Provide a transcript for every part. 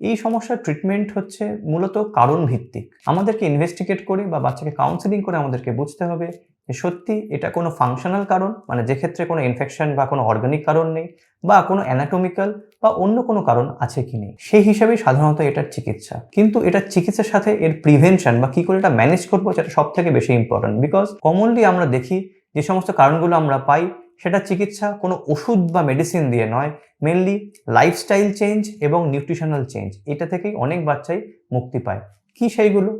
এই সমস্যার ট্রিটমেন্ট হচ্ছে মূলত কারণ ভিত্তিক আমাদেরকে ইনভেস্টিগেট করে বা বাচ্চাকে কাউন্সেলিং করে আমাদেরকে বুঝতে হবে যে সত্যি এটা কোনো ফাংশনাল কারণ মানে যে ক্ষেত্রে কোনো ইনফেকশন বা কোনো অর্গানিক কারণ নেই বা কোনো অ্যানাটমিক্যাল বা অন্য কোনো কারণ আছে কি নেই। সেই হিসাবেই সাধারণত এটার চিকিৎসা। কিন্তু এটার চিকিৎসার সাথে এর প্রিভেনশন বা কী করে এটা ম্যানেজ করব সেটা সব থেকে বেশি ইম্পর্ট্যান্ট বিকজ কমনলি আমরা দেখি যে সমস্ত কারণগুলো আমরা পাই সেটা চিকিৎসা কোনো ওষুধ বা মেডিসিন দিয়ে নয় মেনলি লাইফস্টাইল চেঞ্জ এবং নিউট্রিশনাল চেঞ্জ এটা থেকেই অনেক বাচ্চাই মুক্তি পায়। কি সেইগুলো?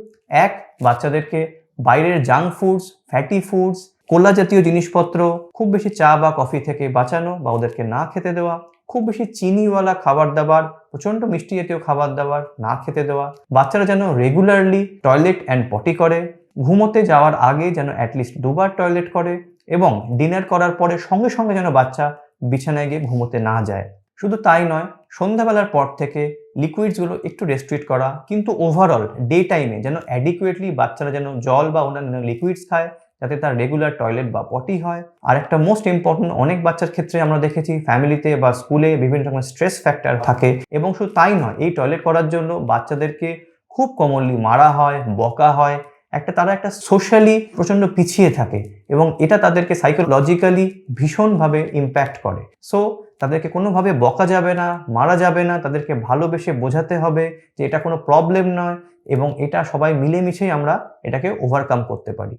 এক, বাচ্চাদেরকে বাইরের junk foods fatty foods cola জাতীয় জিনিসপত্র, খুব বেশি চা বা কফি থেকে বাঁচানো বা ওদেরকে না খেতে দেওয়া, খুব বেশি চিনিওয়ালা খাবার দাবার, প্রচণ্ড মিষ্টি জাতীয় খাবার দাবার না খেতে দেওয়া। বাচ্চারা যেন রেগুলারলি টয়লেট অ্যান্ড পটি করে, ঘুমোতে যাওয়ার আগে যেন অ্যাটলিস্ট দুবার টয়লেট করে এবং ডিনার করার পরে সঙ্গে সঙ্গে যেন বাচ্চা বিছানায় গিয়ে ঘুমোতে না যায়। শুধু তাই নয়, সন্ধ্যাবেলার পর থেকে লিকুইডসগুলো একটু রেস্ট্রিক্ট করা, কিন্তু ওভারঅল ডে টাইমে যেন অ্যাডিকুয়েটলি বাচ্চারা যেন জল বা অন্যান্য লিকুইডস খায়, যাতে তার রেগুলার টয়লেট বা পটি হয়। আর একটা মোস্ট ইম্পর্টেন্ট অনেক বাচ্চার ক্ষেত্রে আমরা দেখেছি ফ্যামিলিতে বা স্কুলে বিভিন্ন রকমের স্ট্রেস ফ্যাক্টর থাকে। এবং শুধু তাই নয়, এই টয়লেট করার জন্য বাচ্চাদেরকে খুব কমনলি মারা হয়, বকা হয়, একটা তারা একটা সোশ্যালি প্রচণ্ড পিছিয়ে থাকে। এবং এটা তাদেরকে সাইকোলজিক্যালি ভীষণভাবে ইম্প্যাক্ট করে। সো তাদেরকে কোনোভাবে বকা যাবে না, মারা যাবে না, তাদেরকে ভালোবেসে বোঝাতে হবে যে এটা কোনো প্রবলেম নয় এবং এটা সবাই মিলেমিশেই আমরা এটাকে ওভারকাম করতে পারি।